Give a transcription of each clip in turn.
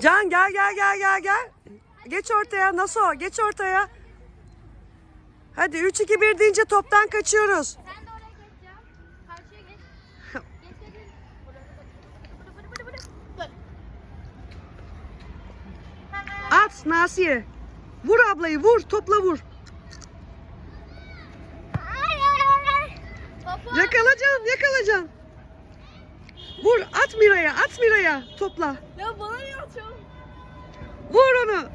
Can gel gel gel gel gel. Geç ortaya. Nasıl o? Geç ortaya. Hadi 3 2 1 deyince toptan kaçıyoruz. Sen de oraya geç Can. Karşıya geç. Geç geç geç. Burada, burada, burada, burada, burada. Dur. At Nasiye. Vur ablayı vur. Topla vur. Yakalacan yakalacan. Vur at Mira'ya at Mira'ya. Topla. Ya bana niye atıyorsun? Vur onu.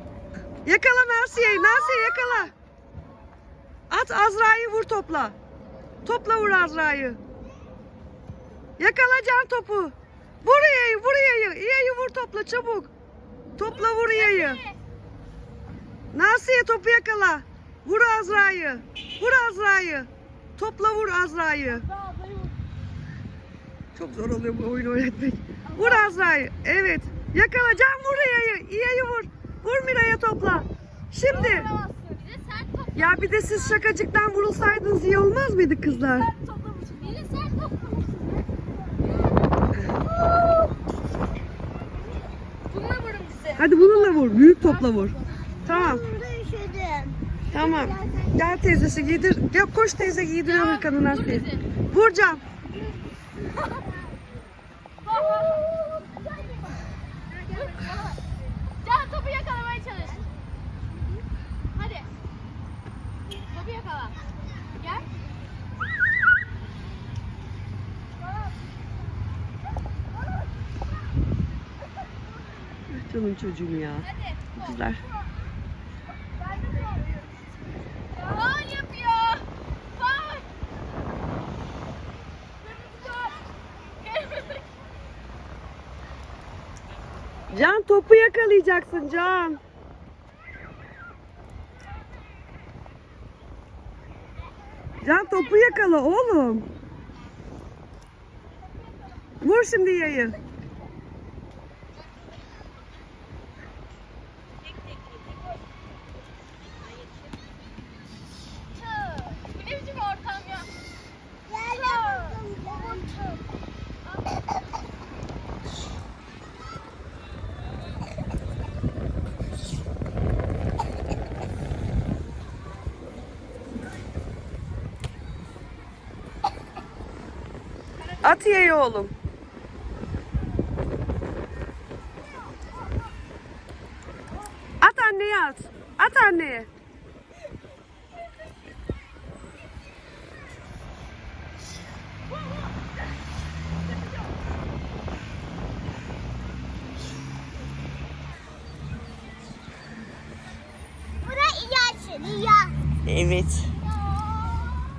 Yakala Nasiye'yi. Nasiye yakala. At Azra'yı vur topla. Topla vur Azra'yı. Yakala can topu. Vur İya'yı vur İya'yı. İya'yı vur topla çabuk. Topla vur İya'yı. Nasiye topu yakala. Vur Azra'yı. Vur Azra'yı. Topla vur Azra'yı. Çok zor oluyor bu oyunu öğretmek. Vur Azra'yı. Evet. Yakala can vur İya'yı. İya'yı vur. Vur Mira'ya topla. Şimdi. Ya bir de siz şakacıktan vurulsaydınız iyi olmaz mıydı kızlar? Hadi bununla vur. Büyük topla vur. Tamam. Tamam. Gel teyzesi giydir. Gel koş teyze giydiriyor Hırkan'ı vur Nasiye. can. Topu yakalamaya çalış. Hadi. Topu yakala. Gel. Canım çocuğum ya. Hadi. Kızlar. Faul Can topu yakalayacaksın Can. Can topu yakala oğlum. Vur şimdi yayı. Bu ne biçim ortam ya? At yayı oğlum. At anneye at. At anneye. Bura iyi açın, iyi. Evet.